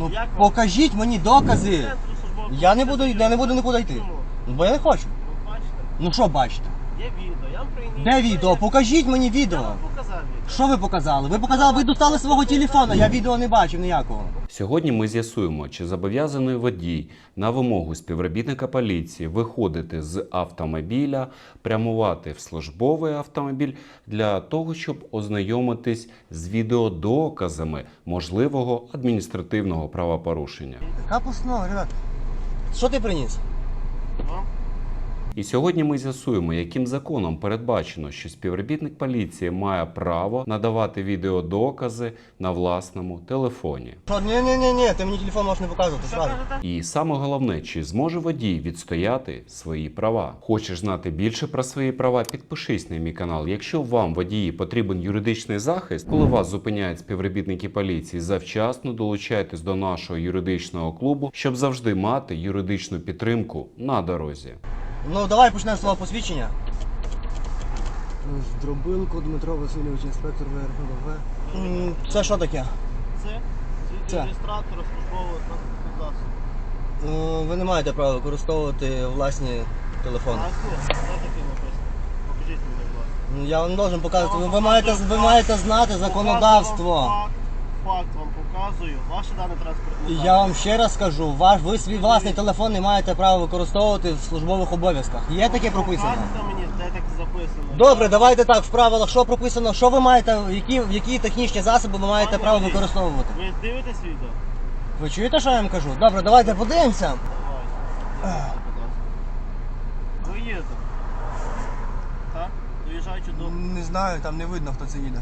Ну, Як вам? покажіть мені докази. Центру службового Я не буду, я не буду нікуди йти. Чому? Ну, Бо я не хочу. Ви бачите? Ну що бачите? Є відео, я вам приніс. Де відео? Покажіть мені Я відео. вам показав відео. Що ви показали? Ви показали, ви достали свого телефона, я відео не бачив ніякого. Сьогодні ми з'ясуємо, чи зобов'язаний водій на вимогу співробітника поліції виходити з автомобіля, прямувати в службовий автомобіль для того, щоб ознайомитись з відеодоказами можливого адміністративного правопорушення. Яка постанова, ребят? Що ти приніс? І сьогодні ми з'ясуємо, яким законом передбачено, що співробітник поліції має право надавати відеодокази на власному телефоні. Ні, ні, ні, ні, ти мені телефон можеш не показувати, сразу. І саме головне, чи зможе водій відстояти свої права. Хочеш знати більше про свої права? Підпишись на мій канал. Якщо вам водії потрібен юридичний захист, коли вас зупиняють співробітники поліції, завчасно долучайтесь до нашого юридичного клубу, щоб завжди мати юридичну підтримку на дорозі. Ну давай почнемо з свого посвідчення. Дробилко Дмитро Васильович, інспектор ВРПВ. Це що таке? Це Це. свідчення реєстратора службового транспортного засобу. Ну, Ви не маєте права використовувати власні телефони. А що? Де таке написано? Покажіть мені, будь ласка. Ну, Я вам не должен показувати. Ви, ви, маєте, ви маєте знати законодавство. Показую вам Факт, факт вам показую. Ваше дане транспортне І засіб. я вам ще раз скажу, ваш, ви свій власний телефон не маєте права використовувати в службових обов'язках. Є таке прописано? Покажете мені, де так записано. Добре, давайте так, в правилах що прописано, що ви маєте, які, які технічні засоби ви маєте Пане право використовувати. Ви дивитесь відео? Ви чуєте, що я вам кажу? Добре, давайте подивимося. Давайте. Ви їдете? Так? Доїжджаючи до... Не знаю, там не видно, хто це їде.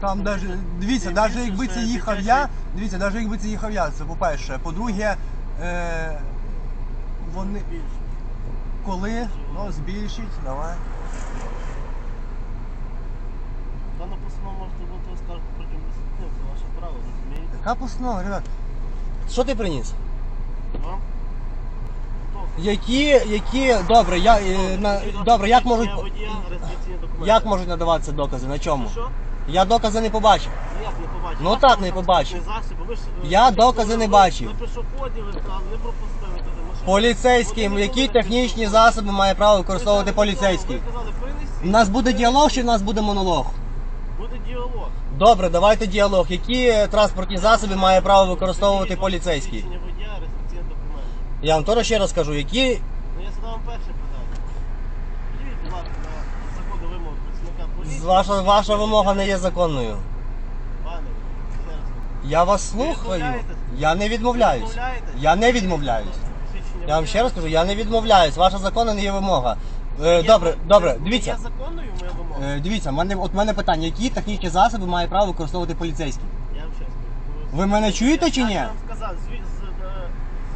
Там даже, дивіться, навіть якби це їхав я, дивіться, навіть якби це їхав я, це по-перше. По-друге, е, вони коли, ну збільшить, давай. Дана постанова можете бути оскаржити протягом 10 днів. Це ваше право, розумієте? Яка постанова, ребят? Що ти приніс? Вам? Які, які, добре, я, е, на, добре, як можуть, Водія, реєстраційні документи. як можуть надаватися докази, на чому? Що? Я докази не побачив. Ну як не побачив? Ну так, там не побачив. засіб, ви ж, е, Я докази не ви бачив. На пішоході ви стали, не пропустили туди машину. Поліцейським, які технічні засоби має право Ви використовувати поліцейський? Ви казали, принесіть. У нас буде діалог чи в нас буде монолог? Буде діалог. Добре, давайте діалог. Які е, транспортні засоби має право використовувати Які поліцейський? посвідчення водія. Я вам теж ще раз кажу, які Ну я задав вам перше питання. Подивіть, будь ласка, на законну вимогу працівника поліції. Ваша, ваша вимога не є законною. Пане, ще раз. Я вас слухаю. відмовляєтесь? Я не відмовляюсь. Відмовляєтесь? Я не відмовляюсь. Я вам ще раз кажу, я не відмовляюсь. Ваша законна не є вимога. Е, добре, добре, Є дивіться. законною моя вимога? Е, дивіться, в мене, от в мене питання, які технічні засоби має право використовувати поліцейський? Я вам ще раз кажу. Ви мене чуєте чи ні? Я вам сказав, з, з, з,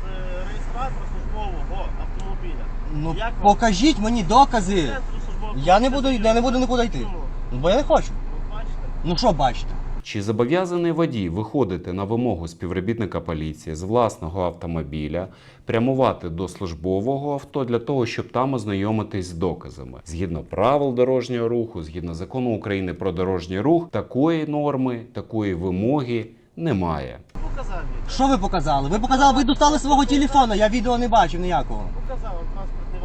з реєстратора службового автомобіля. Ну Як вам? покажіть мені докази. Центру службового Я не буду, я не буду нікуди йти. Чому? Ну, Бо я не хочу. Бачите? Ну що бачите? Чи зобов'язаний водій виходити на вимогу співробітника поліції з власного автомобіля, прямувати до службового авто для того, щоб там ознайомитись з доказами? Згідно правил дорожнього руху, згідно закону України про дорожній рух, такої норми, такої вимоги немає. Показав. Що ви показали? Ви показали, ви достали свого телефона, я відео не бачив ніякого.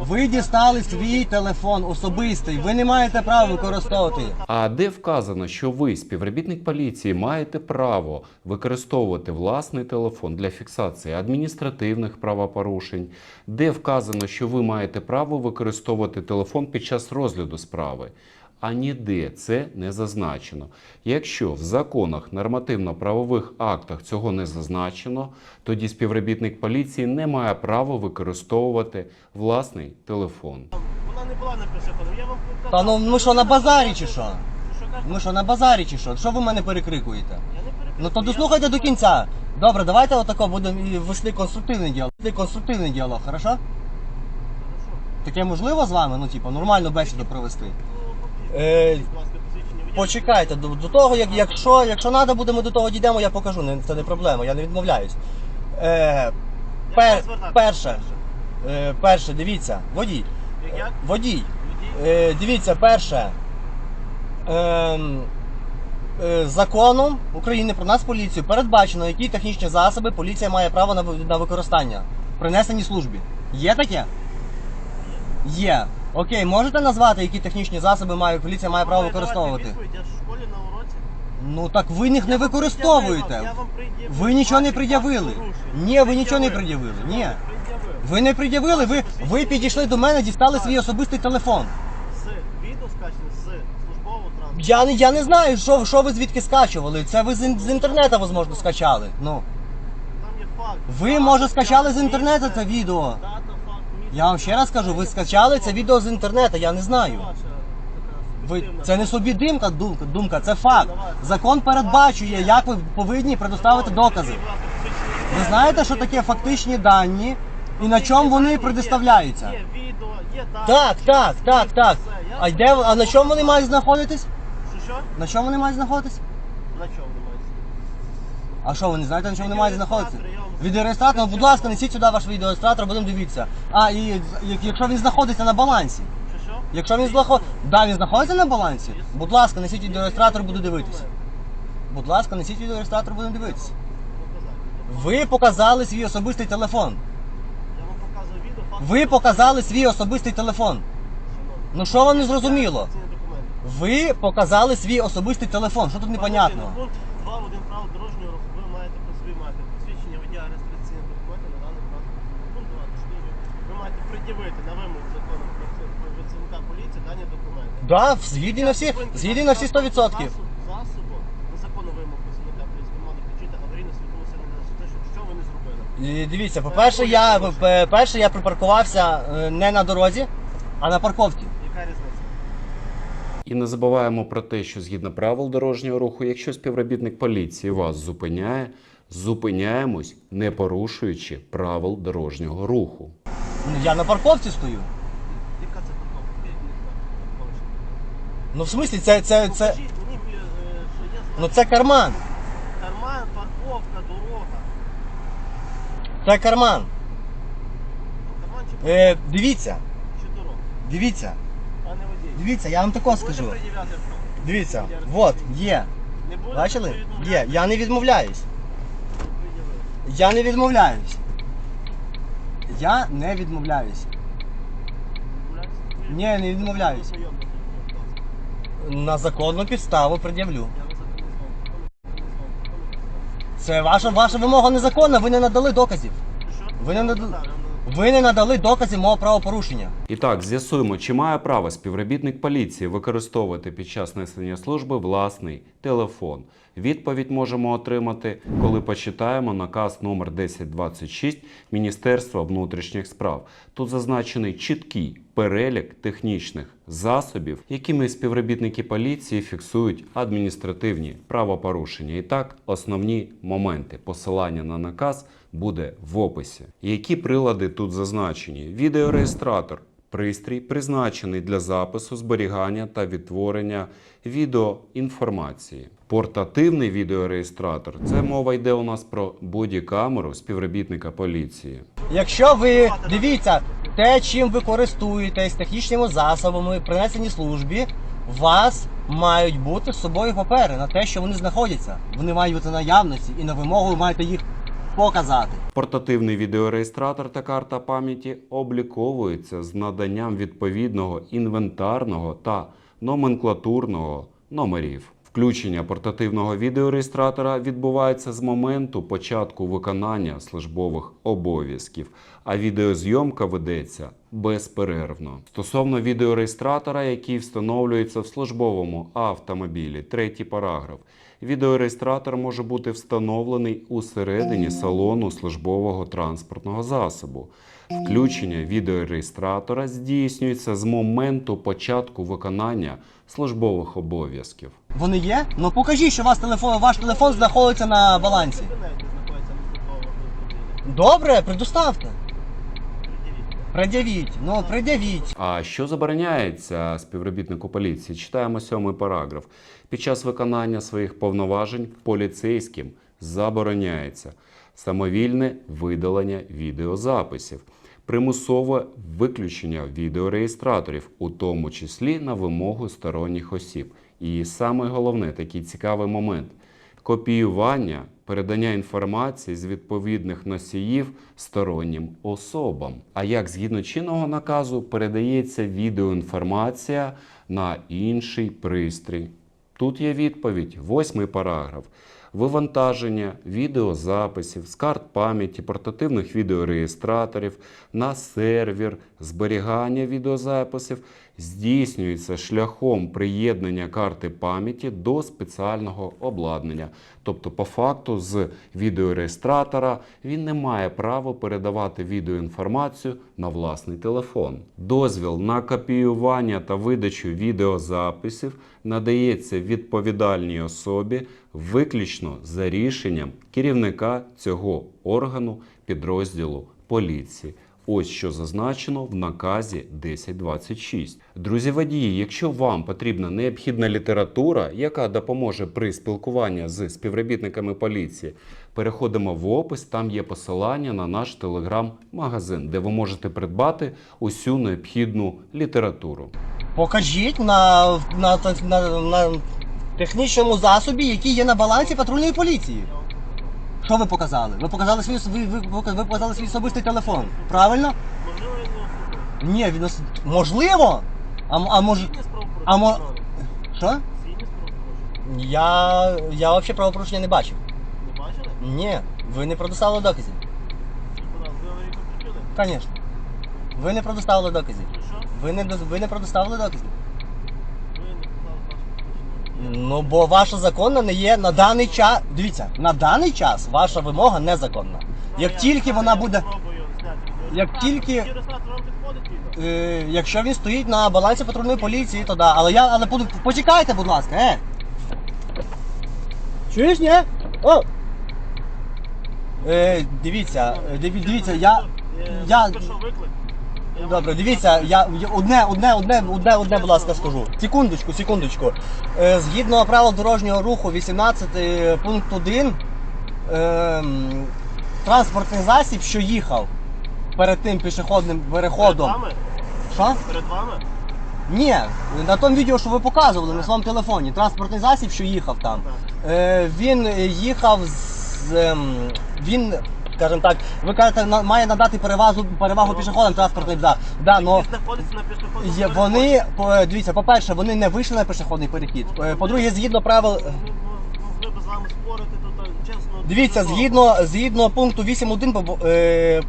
Ви дістали свій телефон особистий, ви не маєте права використовувати. А де вказано, що ви, співробітник поліції, маєте право використовувати власний телефон для фіксації адміністративних правопорушень, де вказано, що ви маєте право використовувати телефон під час розгляду справи. А ніде це не зазначено. Якщо в законах, нормативно-правових актах цього не зазначено, тоді співробітник поліції не має права використовувати власний телефон. Вона не була на пішоході. Я вам показав. Та ну ми що на базарі чи що? Ми що на базарі чи що? Що ви мене перекрикуєте? Я не перекрикую. Ну то дослухайте до кінця. Добре, давайте отако будемо і вести конструктивний діалог. Вести конструктивний діалог, хорошо? Хорошо. Таке можливо з вами? Ну, типу, нормальну бесіду провести. Е. Почекайте, до, до того, як, якщо, якщо треба буде, ми до того дійдемо, я покажу. Не, це не проблема, я не відмовляюсь. Е, пер, перше, е, перше, дивіться, водій. Як? Водій. Водій? Е, дивіться, перше. Ем, е, законом України про нас поліцію передбачено, які технічні засоби поліція має право на, ви- на використання. Принесені службі. Є таке? Є. Окей, можете назвати, які технічні засоби має поліція має право використовувати? Я ж в школі на уроці. Ну так ви їх не використовуєте. Ви нічого не пред'явили. Ні, ви нічого не пред'явили. Ні. Ви не пред'явили, ви, ви підійшли до мене, дістали свій особистий телефон. З відео скачане з службового транспорту. Я, не- я не знаю, що, що ви звідки скачували. Це ви з, з інтернету, можливо, скачали. Ну. Там є факт. Ви, може, скачали з інтернету це відео. Я вам ще раз кажу, ви скачали це відео з інтернету, я не знаю. Ви, це не собі думка, думка, думка, це факт. Закон передбачує, як ви повинні предоставити докази. Ви знаєте, що таке фактичні дані і на чому вони предоставляються? Так, так, так, так. А де а на чому вони мають знаходитись? На чому вони мають знаходитись? На чому? А що ви не знаєте, на чому вони мають знаходитися? Відеореєстратор, будь ласка, несіть сюди ваш відеореєстратор, будемо дивитися. А, і як- якщо він знаходиться на балансі. Що, що? Якщо він знаходиться. Да, він знаходиться на балансі. Будь ласка, несіть відеореєстратор, буду дивитися. Будь ласка, несіть відеореєстратор, будемо дивитися. Ви показали свій особистий телефон. Я вам показую відео, факт. Ви показали свій особистий телефон. Шановні. Ну що вам не зрозуміло? Це не документ. Ви показали свій особистий телефон. Що тут непонятного? Пункт 2 1 право дорожнього руху. Ви маєте при собі маєте посвідчення водія реєстраційні документи на даний транспортний пункт 2. Тож ви маєте пред'явити на вимогу закону про працівника поліції дані документи. Да, згідні на всі, згідні на всі 100%. Засоб- Засобу на законну вимогу працівника поліції ви мали включити аварійну світлову сигналізацію. Те, що- Що ви не зробили? І Дивіться, по-перше, я п- перше я припаркувався е, не на дорозі, а на парковці. Яка різниця? І не забуваємо про те, що згідно правил дорожнього руху, якщо співробітник поліції вас зупиняє, зупиняємось, не порушуючи правил дорожнього руху. Ну, Я на парковці стою. Яка це парковка? Де яка парковка? Ну в смислі, це, це, це, Покажіть мені, е, що є ну це карман. карман, парковка, дорога. Це карман. Ну, Карман чи, Е, дивіться, чи дорога? дивіться, Пане водій. дивіться, я вам такого Будете скажу. пред'являти? Дивіться, от, є. Не будете, Бачили? Є. Я не відмовляюсь. Я не відмовляюсь. Я не. Відмовляєтеся? Ні, не ласка. На законну підставу пред'явлю. Це ваша, ваша вимога незаконна, ви не надали доказів. Ви не Я Ви не надали доказів мого правопорушення. І так, з'ясуємо, чи має право співробітник поліції використовувати під час несення служби власний телефон. Відповідь можемо отримати, коли почитаємо наказ номер 1026 Міністерства внутрішніх справ. Тут зазначений чіткий перелік технічних засобів, якими співробітники поліції фіксують адміністративні правопорушення. І так, основні моменти посилання на наказ буде в описі. Які прилади тут зазначені? Відеореєстратор. Пристрій призначений для запису, зберігання та відтворення відеоінформації. Портативний відеореєстратор це мова йде у нас про бодікамеру співробітника поліції. Якщо ви дивіться, те, чим ви користуєтесь технічними засобами, принесені службі, вас мають бути з собою папери на те, що вони знаходяться. Вони мають бути наявності і на вимогу ви маєте їх показати. Портативний відеореєстратор та карта пам'яті обліковуються з наданням відповідного інвентарного та номенклатурного номерів. Включення портативного відеореєстратора відбувається з моменту початку виконання службових обов'язків, а відеозйомка ведеться безперервно. Стосовно відеореєстратора, який встановлюється в службовому автомобілі, третій параграф. Відеореєстратор може бути встановлений усередині салону службового транспортного засобу. Включення відеореєстратора здійснюється з моменту початку виконання службових обов'язків. Вони є? Ну покажіть, що у вас телефон, ваш телефон знаходиться на балансі. Добре, предоставте. Пред'явіть. Ну, пред'явіть. А що забороняється співробітнику поліції? Читаємо сьомий параграф. Під час виконання своїх повноважень поліцейським забороняється самовільне видалення відеозаписів, примусове виключення відеореєстраторів, у тому числі на вимогу сторонніх осіб. І саме головне, такий цікавий момент копіювання, передання інформації з відповідних носіїв стороннім особам. А як згідно чинного наказу передається відеоінформація на інший пристрій? Тут є відповідь, восьмий параграф. Вивантаження відеозаписів з карт пам'яті портативних відеореєстраторів на сервер зберігання відеозаписів здійснюється шляхом приєднання карти пам'яті до спеціального обладнання. Тобто, по факту, з відеореєстратора він не має права передавати відеоінформацію на власний телефон. Дозвіл на копіювання та видачу відеозаписів надається відповідальній особі виключно за рішенням керівника цього органу підрозділу поліції. Ось що зазначено в наказі 1026. Друзі водії, якщо вам потрібна необхідна література, яка допоможе при спілкуванні з співробітниками поліції, переходимо в опис. Там є посилання на наш телеграм-магазин, де ви можете придбати усю необхідну літературу. Покажіть на, на, на, на технічному засобі, який є на балансі патрульної поліції. Що ви показали? Ви показали свій ви, ви, ви, показали свій особистий телефон. Правильно? Можливо, не. Ні, він ос- можливо. А, м- а може. А мо- Що? Я. Я взагалі правопорушення не бачив. Не бачили? Ні, ви не предоставили доказів. Ви аварійку включили? Звісно. Ви не предоставили доказів. І що? Ви не, доз- ви не предоставили доказів. Ви не показали ваше посвідчення. Ну, бо ваша законна не є на даний час. Дивіться, на даний час ваша вимога незаконна. Як тільки вона буде. Як тільки-? Е, якщо він стоїть на балансі патрульної поліції, то да. Але я. Але буду- почекайте, будь ласка, е. Чуєш, ні? О! Е, дивіться, е, диві- дивіться, я. Я- виклик. Добре, дивіться, я одне, одне, одне, одне, одне, будь ласка, скажу. Секундочку, секундочку. Е, згідно правил дорожнього руху 18 пункт 1, ем, транспортний засіб, що їхав перед тим пішохідним Перед переходом. вами? Що? Перед вами? Ні, на тому відео, що ви показували на своєму телефоні, транспортний засіб, що їхав там. Е, він е, їхав з. ем, він, скажімо так, ви кажете, на- має надати перевагу, перевагу пішоходам транспортним. Да, да, но Які на пішохідному є, переході. вони, по- дивіться, по-перше, вони не вийшли на пішохідний перехід. Е, По-друге, згідно правил. Ми могли б з вами спорити, тут а, чесно. Дивіться, згідно, згідно пункту 8.1, по- е,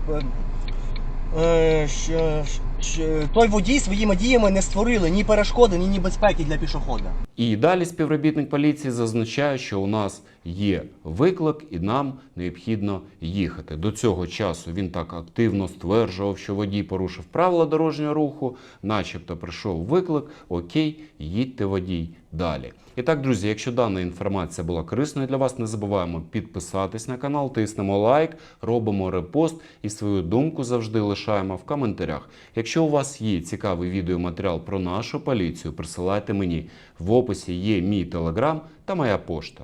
е, що- що- той водій своїми діями не створили ні перешкоди, ні небезпеки для пішохода. І далі співробітник поліції зазначає, що у нас є виклик і нам необхідно їхати. До цього часу він так активно стверджував, що водій порушив правила дорожнього руху, начебто прийшов виклик. Окей, їдьте водій далі. І так, друзі, якщо дана інформація була корисною для вас, не забуваємо підписатись на канал, тиснемо лайк, робимо репост і свою думку завжди лишаємо в коментарях. Якщо у вас є цікавий відеоматеріал про нашу поліцію, присилайте мені. В описі є мій телеграм та моя пошта.